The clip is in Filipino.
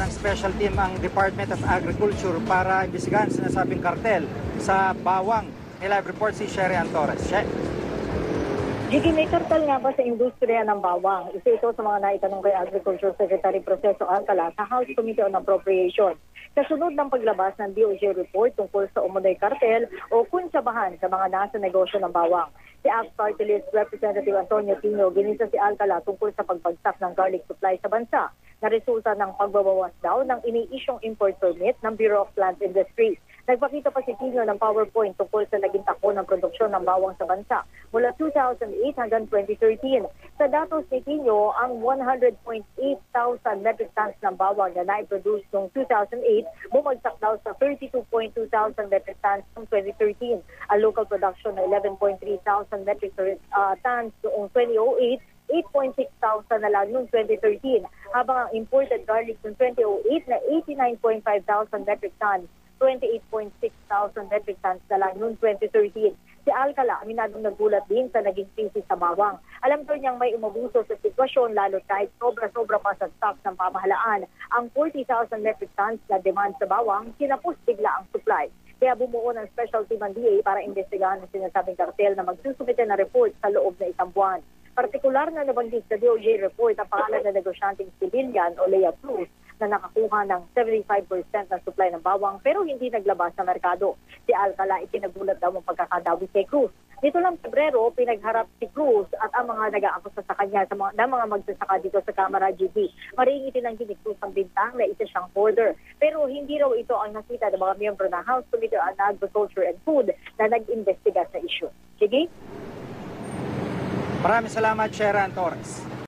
ng special team ang Department of Agriculture para imbestigahan sinasabing kartel sa bawang. Live report si Sherry Antores. She. Gigi, may kartal nga ba sa industriya ng bawang? Isa ito sa mga naitanong kay Agriculture Secretary Proceso Alcala sa House Committee on Appropriation. Kasunod ng paglabas ng DOJ report tungkol sa umunoy kartel o kuntsabahan sa mga nasa negosyo ng bawang. Si ACT Party List Representative Antonio Tino ginisa si Alcala tungkol sa pagbagsak ng garlic supply sa bansa na resulta ng pagbabawas daw ng ini-isyong import permit ng Bureau of Plant Industries. Nagpakita pa si Tino ng PowerPoint tungkol sa naging takbo ng produksyon ng bawang sa bansa mula 2008 hanggang 2013. Sa datos ni Tino, ang 100.8 thousand metric tons ng bawang na naiproduce noong 2008 bumagsak daw sa 32.2 thousand metric tons noong 2013. Ang local production na 11.3 thousand metric uh, tons noong 2008 8.6 thousand na lang noong 2013, habang ang imported garlic noong 2008 na 89.5 thousand metric tons 28.6 thousand metric tons na lang noong 2013. Si Alcala, aminadong nagulat din sa naging krisis sa bawang. Alam ko niyang may umubuso sa sitwasyon lalo kahit sobra-sobra pa sa stocks ng pamahalaan. Ang 40,000 metric tons na demand sa bawang, kinapos bigla ang supply. Kaya bumuo ng special team ang DA para investigahan ang sinasabing kartel na magsusumite na report sa loob na isang buwan. Partikular na nabanggit sa DOJ report ang pangalan ng negosyanteng civilian o Lea Cruz na nakakuha ng 75% ng supply ng bawang pero hindi naglabas sa merkado. Si Alcala itinagulat daw ang pagkakadawi kay Cruz. Dito lang Pebrero, pinagharap si Cruz at ang mga nag-aakusa sa kanya sa mga, mga magsasaka dito sa Kamara GB. Maring itinanggi ni Cruz ang bintang na isa siyang border. Pero hindi raw ito ang nakita ng mga miyembro ng House Committee on Agriculture and Food na nag-imbestiga sa issue. Sige? Maraming salamat, Sherry Antores.